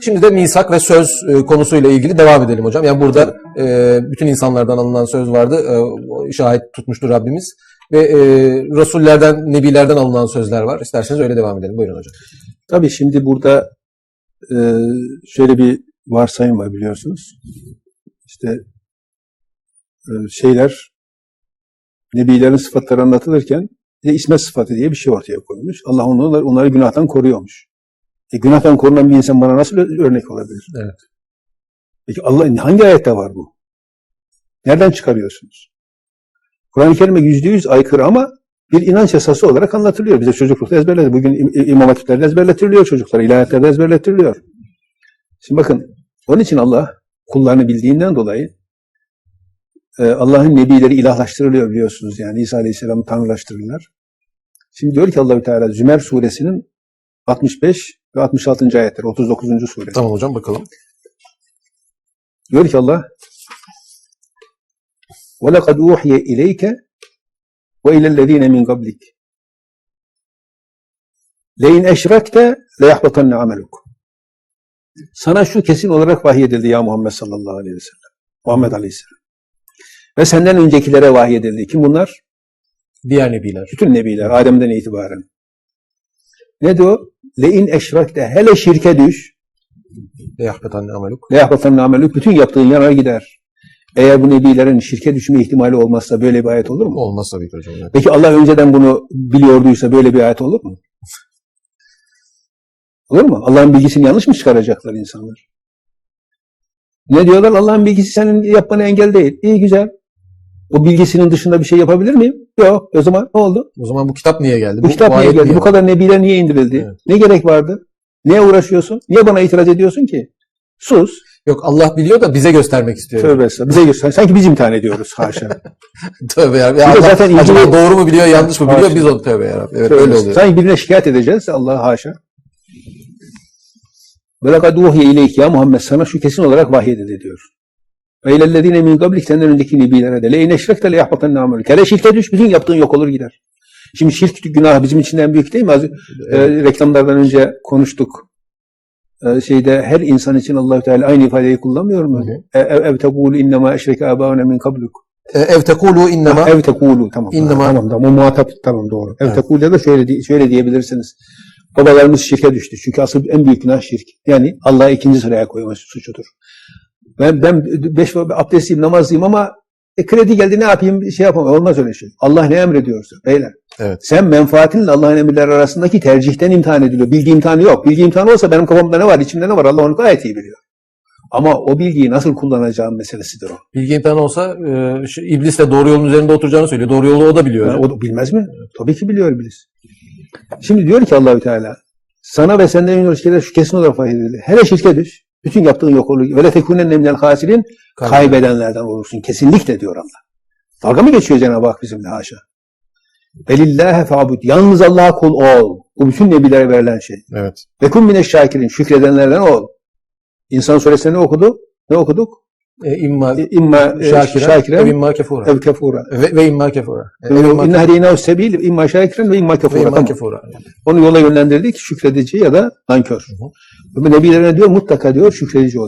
Şimdi de misak ve söz e, konusuyla ilgili devam edelim hocam. Yani burada e, bütün insanlardan alınan söz vardı. E, şahit tutmuştur Rabbimiz. Ve Resullerden, Nebilerden alınan sözler var. İsterseniz öyle devam edelim. Buyurun hocam. Tabii şimdi burada şöyle bir varsayım var biliyorsunuz. İşte şeyler Nebilerin sıfatları anlatılırken bir sıfatı diye bir şey ortaya koymuş. Allah onları, onları günahtan koruyormuş. E, günahtan korunan bir insan bana nasıl örnek olabilir? Evet. Peki Allah hangi ayette var bu? Nereden çıkarıyorsunuz? Kur'an-ı Kerim'e yüzde yüz aykırı ama bir inanç esası olarak anlatılıyor. Bize çocuklukta ezberledi. Bugün im- imam hatiplerde ezberlettiriliyor çocuklara. ilahiyatlerde ezberlettiriliyor. Şimdi bakın onun için Allah kullarını bildiğinden dolayı e, Allah'ın nebileri ilahlaştırılıyor biliyorsunuz. Yani İsa Aleyhisselam'ı tanrılaştırırlar. Şimdi diyor ki Allahü Teala Zümer suresinin 65 ve 66. ayetleri 39. sure. Tamam hocam bakalım. Diyor ki Allah وَلَقَدْ اُوحِيَ اِلَيْكَ وَاِلَى الَّذ۪ينَ مِنْ قَبْلِكَ لَاِنْ اَشْرَكْتَ لَيَحْبَطَنَّ عَمَلُكَ Sana şu kesin olarak vahyedildi ya Muhammed sallallahu aleyhi ve sellem. Muhammed aleyhisselam. Ve senden öncekilere vahyedildi. Kim bunlar? Diğer Nebiler. Bütün nebiler Adem'den itibaren. Ne diyor? le'in eşrakte hele şirke düş le yahbetanne ameluk. Le yahbetanne ameluk. Bütün yaptığın yanar gider. Eğer bu nebilerin şirke düşme ihtimali olmazsa böyle bir ayet olur mu? Olmaz tabii ki hocam. Peki Allah önceden bunu biliyorduysa böyle bir ayet olur mu? Olur mu? Allah'ın bilgisini yanlış mı çıkaracaklar insanlar? Ne diyorlar? Allah'ın bilgisi senin yapmana engel değil. İyi güzel. O bilgisinin dışında bir şey yapabilir miyim? Yok. E o zaman ne oldu? O zaman bu kitap niye geldi? Bu, bu kitap niye geldi? Niye bu kadar nebiler niye indirildi? Evet. Ne gerek vardı? Niye uğraşıyorsun? Niye bana itiraz ediyorsun ki? Sus. Yok Allah biliyor da bize göstermek istiyor. Tövbe estağfurullah. Bize göster. Sanki biz imtihan ediyoruz haşa. tövbe ya. ya Allah, zaten acaba ilgili... doğru mu biliyor, yanlış mı biliyor? Biz onu tövbe ya Rabbi. Evet tövbe öyle oluyor. Sanki birine şikayet edeceğiz Allah haşa. Velakad uhiye ileyk ya Muhammed sana şu kesin olarak vahiy vahyedildi diyor. Ve ilellezine min kablik senden önceki nebilere de le eşrekte le yahbatan amelük. Hele şirke düş bütün yaptığın yok olur gider. Şimdi şirk günah bizim için en büyük değil mi? Az, e, reklamlardan önce konuştuk. E, şeyde her insan için Allahü Teala aynı ifadeyi kullanmıyor mu? E, Ev, tekulu innema eşreke abauna min kabluk. E, Ev tekulu innema Ev tekulu tamam. İnnema- Tamam tamam muhatap tamam doğru. Ev Evet. tekulu da şöyle şöyle diyebilirsiniz. Babalarımız şirke düştü. Çünkü asıl en büyük günah şirk. Yani Allah'ı ikinci sıraya koyma suçudur. Ben ben beş abdestliyim, namazlıyım ama e, kredi geldi ne yapayım şey yapamam. Olmaz öyle şey. Allah ne emrediyorsa beyler. Evet. Sen menfaatinle Allah'ın emirleri arasındaki tercihten imtihan ediliyor. Bilgi imtihanı yok. Bilgi imtihanı olsa benim kafamda ne var, içimde ne var Allah onu gayet iyi biliyor. Ama o bilgiyi nasıl kullanacağım meselesidir o. bilgi imtihanı olsa e, şu iblis de doğru yolun üzerinde oturacağını söylüyor. Doğru yolu o da biliyor. Yani o da bilmez mi? Tabii ki biliyor iblis. Şimdi diyor ki Allahü Teala sana ve senden ünlü şeyler şu kesin olarak faydalı. Hele şirke düş. Bütün yaptığın yok olur. Ve tekûnen minel hasirin kaybedenlerden olursun. Kesinlikle diyor Allah. Dalga mı geçiyor Cenab-ı Hak bizimle haşa? Velillâhe fe'abud. Yalnız Allah'a kul ol. Bu bütün nebilere verilen şey. Evet. Ve kun mine şakirin. Şükredenlerden ol. İnsan suresinde ne okudu? Ne okuduk? E, imma İ- İmma e, şakiren, şakiren ev imma kefura. ev kefura. Ve, ve imma kefura. E, İnne hedeynahu sebil imma şakiren ve imma ve kefura. imma Tamam. kefura. Onu yola yönlendirdik şükredici ya da nankör. Bu nebilerine diyor mutlaka diyor şükredici ol.